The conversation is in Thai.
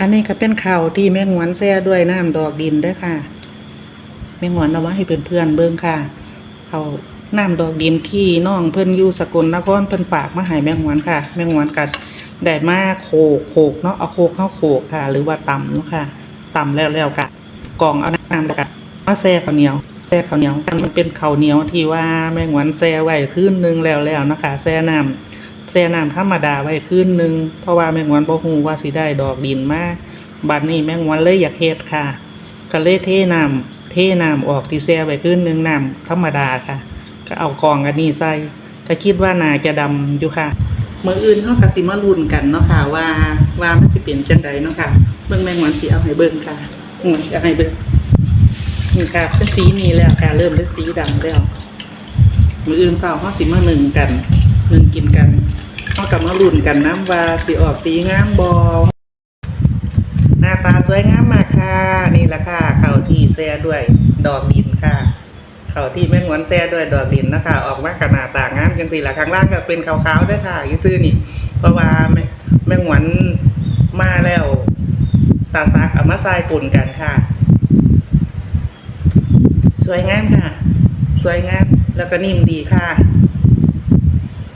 อันนี้ก็เป็นข้าวที่แม่งวนแซ่ด้วยน้ำดอกดินเด้ค่ะ แม่งวนเอามาให้เพื่อนๆเบิ่งค่ะเอาน้ำดอกดินที่น้องเพิ่อนอยู่สกลนครเพิ่อนฝากมาให้แม่งวนค่ะ แม่งวนก็ได้มาโขกโขกเนาะเอาโขกเข้าโขกค่ะ หรือว่าตำเนาะค่ะตำแล้วแล้วกะกองเอาน้ำแล้วกะมาแซ่ข้าวเหนียวแซ่ข้าวเหนียวอันนี้เป็นข้าวเหนียวที่ว่าแม่งวนแซ่ไว้คืนนึงแล้วแล้วนะคะแซ่น้ำ ช่น้ำธรรมดาไว้คืนหนึ่งเพราะว่าแมงวันบ่ฮู้ว่าสิได้ดอกดินมาบัดนี้แมงวันเลยอยากเฮ็ดค่ะก็เลยเทน้ำเทน้ำออกที่แช่ไว้คืนหนึ่งน้ำธรรมดาค่ะ ก็เอากองอันนี้ใส่ก็คิดว่านาจะดำอยู่ค่ะมื้ออื่นเฮาก็สิมาลุ้นกันเนาะค่ะว่าว่ามันสิเป็นจังไดเนาะค่ะเบิ่งแมงวันสิเอาให้เบิ่งค่ะอืมอาให้เบิ่งนี่ค่ะเป็นสีนี้แล้วค่ะเริ่มเป็นสีดำแล้วมืออื่นเช้าเฮาสิมานึ่งกันนึ่งกินกัน เฮากับมาลุ้นกันน้ำวาสิออกสีงามบ่หน้าตาสวยงามมากค่ะ นี่แหละค่ะเข้าที่แซ่ด้วย ดอกดินค่ะเข้าที่แม่งวนแซ่ด้วยดอกดินนะคะ ออกมากับหน้าตางามจังซี่ล่ะข้างล่างก็เป็นขาวๆด้วยค่ะยู่ซื่อนี่ เพราะว่าแม่แม่งวนมาแล้ว ตาซักเอามาใส่ปุ่นกันค่ะ สวยงามค่ะ สวยงามแล้วก็นิ่มดีค่ะ